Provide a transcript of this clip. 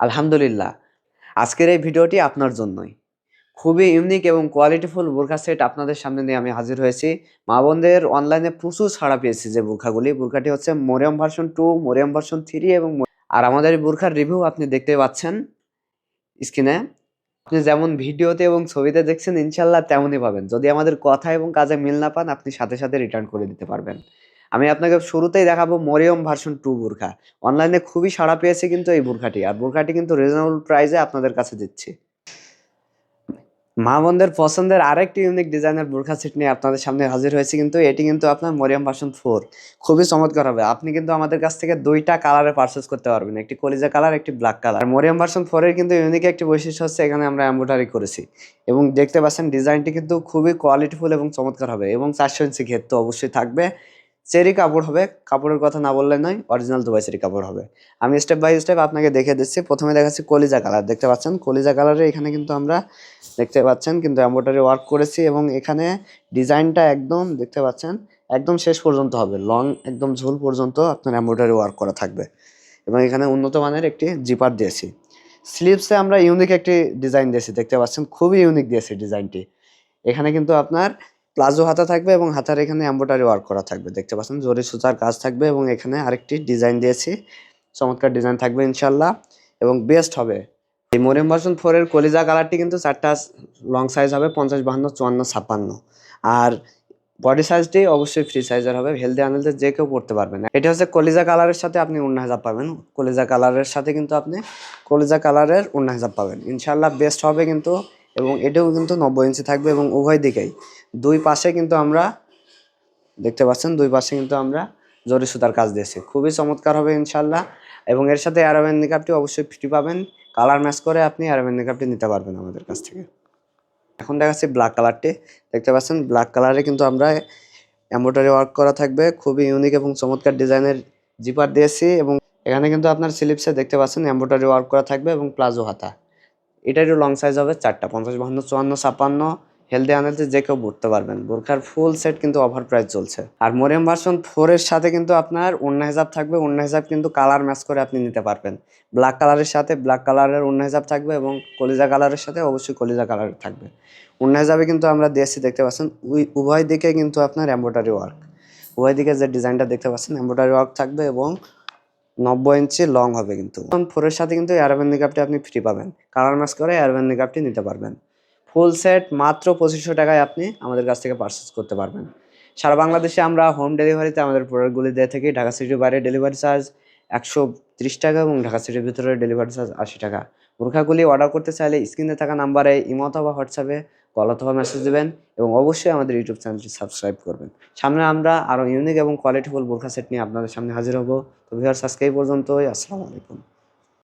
আলহামদুলিল্লাহ। আজকের এই ভিডিওটি আপনার জন্যই। খুবই ইউনিক এবং কোয়ালিটিফুল বোরখা সেট আপনাদের সামনে নিয়ে আমি হাজির হয়েছি। মা বোনদের অনলাইনে প্রচুর ছাড়া পেয়েছি যে বোরখাগুলি। বোরখাটি হচ্ছে Moriyam version two Moriyam version three এবং আর আমাদের বোরখার রিভিউ আপনি দেখতে পাচ্ছেন স্ক্রিনে আপনি যেমন ভিডিওতে এবং ছবিতে দেখছেন ইনশাল্লাহ তেমনই পাবেন। যদি আমাদের কথা এবং কাজে মিল না পান, আপনি সাথে সাথে রিটার্ন করে দিতে পারবেন। আমি আপনাকে শুরুতেই দেখাবো মরিয়ম ভার্সন টু বোরখা। অনলাইনে খুবই সাড়া পেয়েছে কিন্তু এই বোরখাটি, আর বোরখাটি কিন্তু রিজনেবল প্রাইসে আপনাদের কাছে দিচ্ছি। মা বোনদের পছন্দের আরেকটি ইউনিক ডিজাইনের বোরখা সেট নিয়ে আপনাদের সামনে হাজির হয়েছে কিন্তু এটি কিন্তু আপনার মরিয়াম ভার্সন ফোর। খুবই চমৎকার হবে। আপনি কিন্তু আমাদের কাছ থেকে দুইটা কালারে পারচেস করতে পারবেন, একটি কলিজা কালার একটি ব্ল্যাক কালার মরিয়াম ভার্সন ফোরের কিন্তু ইউনিক একটি বৈশিষ্ট্য হচ্ছে এখানে আমরা এম্বোটারি করেছি। এবং দেখতে পাচ্ছেন ডিজাইনটি কিন্তু খুবই কোয়ালিটিফুল এবং চমৎকার হবে। এবং চারশো ইঞ্চি ঘের তো অবশ্যই থাকবে। চেরি কাপড় হবে, কাপড়ের কথা না বললে নয় অরিজিনাল দুবাই চেরি কাপড় হবে। আমি স্টেপ বাই স্টেপ আপনাকে দেখে দিচ্ছি। প্রথমে দেখাচ্ছি কলিজা কালার, দেখতে পাচ্ছেন? কলিজা কালারে এখানে কিন্তু আমরা দেখতে পাচ্ছেন, কিন্তু এম্বোটারি ওয়ার্ক করেছি এবং এখানে ডিজাইনটা একদম, দেখতে পাচ্ছেন? একদম শেষ পর্যন্ত হবে লং একদম ঝোল পর্যন্ত আপনার এম্বোটারি ওয়ার্ক করা থাকবে। এবং এখানে উন্নত মানের একটি জিপার দিয়েছি। স্লিপসে আমরা ইউনিক একটি ডিজাইন দিয়েছি, দেখতে পাচ্ছেন? খুবই ইউনিক দিয়েছি ডিজাইনটি এখানে কিন্তু আপনার প্লাজো হাতা থাকবে এবং হাতার এখানে এম্বোটারি ওয়ার্ক করা থাকবে, দেখতে পাচ্ছেন? জরি সুতার কাজ থাকবে এবং এখানে আরেকটি ডিজাইন দিয়েছি, চমৎকার ডিজাইন থাকবে ইনশাল্লাহ এবং বেস্ট হবে, এই মরিয়াম ভার্সন ফোরের কলিজা কালারটি কিন্তু চারটা লং সাইজ হবে, পঞ্চাশ, বাহান্ন, চুয়ান্ন, ছাপ্পান্ন। আর বডি সাইজটি অবশ্যই ফ্রি সাইজের হবে হেলদি আনহেলদি যে কেউ পড়তে পারবেন এটা হচ্ছে কলিজা কালারের সাথে আপনি উন্না হেজাব পাবেন, কলিজা কালারের সাথে কিন্তু আপনি কলিজা কালারের উন্না হেজাব পাবেন। ইনশাল্লাহ বেস্ট হবে কিন্তু এবং এটাও কিন্তু নব্বই ইঞ্চি থাকবে এবং উভয় দিকেই। দুই পাশে কিন্তু আমরা দেখতে পাচ্ছেন, দুই পাশে কিন্তু আমরা জরি সুতার কাজ দিয়েছি। খুবই চমৎকার হবে ইনশাল্লাহ এবং এর সাথে অ্যারাবেন নিকাপটি অবশ্যই ফ্রি পাবেন। কালার ম্যাচ করে আপনি অ্যারাবেন নিকাপটি নিতে পারবেন আমাদের কাছ থেকে। এখন দেখাচ্ছি ব্ল্যাক কালারটি দেখতে পাচ্ছেন ব্ল্যাক কালারে কিন্তু আমরা এম্ব্রয়ডারি ওয়ার্ক করা থাকবে। খুবই ইউনিক এবং চমৎকার ডিজাইনের জিপার দিয়েছি এবং এখানে কিন্তু আপনার স্লিপসে দেখতে পাচ্ছেন এম্ব্রয়ডারি ওয়ার্ক করা থাকবে এবং প্লাজো হাতা। এটা একটু লং সাইজ হবে চারটা, পঞ্চাশ, বাহান্ন, চুয়ান্ন ছাপান্ন হেলদি আনাতে যে কেউ পড়তে পারবেন। বোরখার ফুল সেট কিন্তু অফার প্রাইস চলছে। আর মোরিয়াম ভার্সন ফোরের সাথে কিন্তু আপনার অন্য হিসাব থাকবে, অন্য হিসাব কিন্তু কালার ম্যাচ করে আপনি নিতে পারবেন। ব্ল্যাক কালারের সাথে ব্ল্যাক কালারের অন্য হিসাব থাকবে এবং কলিজা কালারের সাথে অবশ্যই কলিজা কালারের থাকবে। অন্য হিসাবে কিন্তু আমরা দিয়েছি দেখতে পাচ্ছেন উভয় দিকে কিন্তু আপনার এম্ব্রয়ডারি ওয়ার্ক উভয় দিকে যে ডিজাইনটা দেখতে পাচ্ছেন এম্ব্রয়ডারি ওয়ার্ক থাকবে এবং নব্বই ইঞ্চি লং হবে কিন্তু। ফোরের সাথে কিন্তু এয়ারব্যান নিকাপটি আপনি ফ্রি পাবেন। কালার ম্যাচ করে এয়ারব্যান নিকাপটি নিতে পারবেন। ফুল সেট মাত্র পঁচিশশো টাকায় আপনি আমাদের কাছ থেকে পারচেস করতে পারবেন। সারা বাংলাদেশে আমরা হোম ডেলিভারিতে আমাদের প্রোডাক্টগুলি দিয়ে থাকি। ঢাকা সিটির বাইরে ডেলিভারি চার্জ একশো ত্রিশ টাকা এবং ঢাকা সিটির ভিতরে ডেলিভারি চার্জ আশি টাকা। বোরখাগুলি অর্ডার করতে চাইলে স্ক্রিনে থাকা নাম্বারে ইমো অথবা হোয়াটসঅ্যাপে কল অথবা মেসেজ দেবেন এবং অবশ্যই আমাদের ইউটিউব চ্যানেলটি সাবস্ক্রাইব করবেন। সামনে আমরা আরও ইউনিক এবং কোয়ালিটিফুল বোরখা সেট নিয়ে আপনাদের সামনে হাজির হব। তো ভিউয়ার্স আজকে পর্যন্তই। আসসালামু আলাইকুম।